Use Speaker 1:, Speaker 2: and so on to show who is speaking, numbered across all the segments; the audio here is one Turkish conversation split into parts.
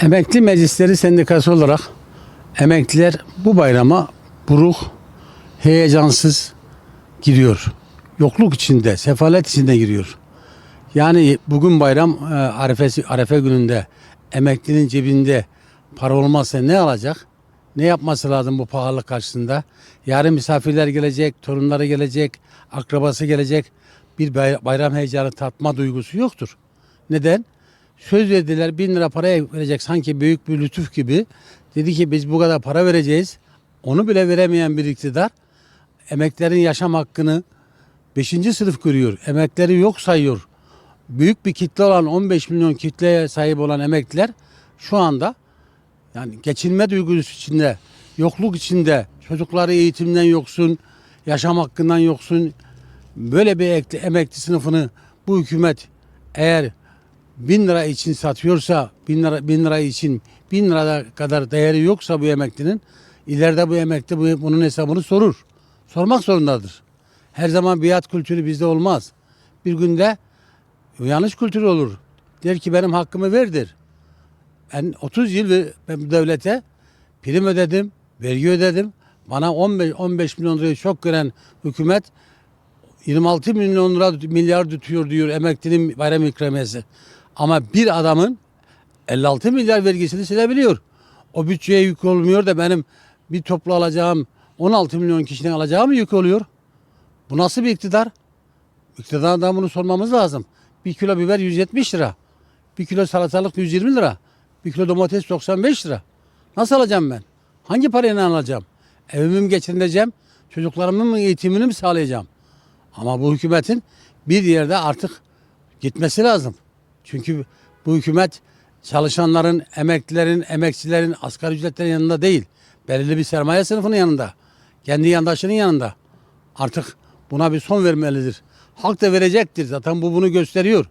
Speaker 1: Emekli Meclisleri Sendikası olarak emekliler bu bayrama buruk, heyecansız giriyor. Yokluk içinde, sefalet içinde giriyor. Yani bugün bayram e, arefesi, arefe gününde emeklinin cebinde para olmazsa ne alacak? Ne yapması lazım bu pahalılık karşısında? Yarın misafirler gelecek, torunları gelecek, akrabası gelecek. Bir bay- bayram heyecanı tatma duygusu yoktur. Neden? Söz verdiler bin lira paraya verecek sanki büyük bir lütuf gibi. Dedi ki biz bu kadar para vereceğiz. Onu bile veremeyen bir iktidar emeklerin yaşam hakkını 5. sınıf görüyor. Emekleri yok sayıyor. Büyük bir kitle olan 15 milyon kitleye sahip olan emekliler şu anda yani geçinme duygusu içinde, yokluk içinde, çocukları eğitimden yoksun, yaşam hakkından yoksun. Böyle bir ekli- emekli sınıfını bu hükümet eğer bin lira için satıyorsa, bin lira, bin lira için bin lira kadar değeri yoksa bu emeklinin, ileride bu emekli bu, bunun hesabını sorur. Sormak zorundadır. Her zaman biat kültürü bizde olmaz. Bir günde yanlış kültür olur. Der ki benim hakkımı verdir. Ben 30 yıl ben devlete prim ödedim, vergi ödedim. Bana 15 15 milyon lirayı çok gören hükümet 26 milyon lira milyar tutuyor diyor emeklinin bayram ikramiyesi. Ama bir adamın 56 milyar vergisini silebiliyor. O bütçeye yük olmuyor da benim bir toplu alacağım 16 milyon kişiden alacağım yük oluyor. Bu nasıl bir iktidar? İktidardan bunu sormamız lazım. Bir kilo biber 170 lira. Bir kilo salatalık 120 lira. Bir kilo domates 95 lira. Nasıl alacağım ben? Hangi parayla alacağım? Evimi mi geçindireceğim? Çocuklarımın mı eğitimini mi sağlayacağım? Ama bu hükümetin bir yerde artık gitmesi lazım. Çünkü bu hükümet çalışanların, emeklilerin, emekçilerin, asgari ücretlerin yanında değil. Belirli bir sermaye sınıfının yanında. Kendi yandaşının yanında. Artık buna bir son vermelidir. Halk da verecektir. Zaten bu bunu gösteriyor.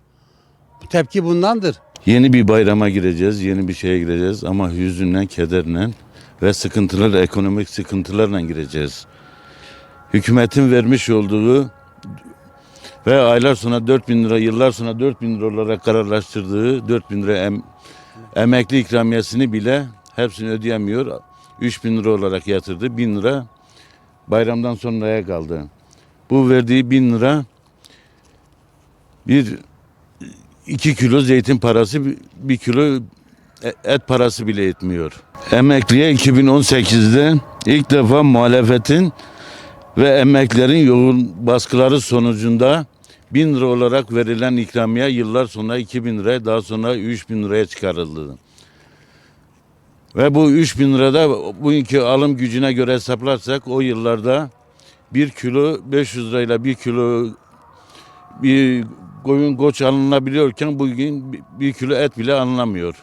Speaker 1: Bu tepki bundandır.
Speaker 2: Yeni bir bayrama gireceğiz, yeni bir şeye gireceğiz ama hüzünle, kederle ve sıkıntılar, ekonomik sıkıntılarla gireceğiz. Hükümetin vermiş olduğu ve aylar sonra 4 bin lira, yıllar sonra 4 bin lira olarak kararlaştırdığı 4 bin lira em- emekli ikramiyesini bile hepsini ödeyemiyor. 3 bin lira olarak yatırdı. 1000 lira bayramdan sonraya kaldı. Bu verdiği 1000 lira bir 2 kilo zeytin parası, bir- kilo e- et parası bile etmiyor. Emekliye 2018'de ilk defa muhalefetin ve emeklerin yoğun baskıları sonucunda 1000 lira olarak verilen ikramiye yıllar sonra 2000 liraya daha sonra 3000 liraya çıkarıldı. Ve bu 3000 lirada bugünkü alım gücüne göre hesaplarsak o yıllarda 1 kilo 500 lirayla 1 kilo bir koyun koç alınabiliyorken bugün bir- bir kilo et bile alınamıyor.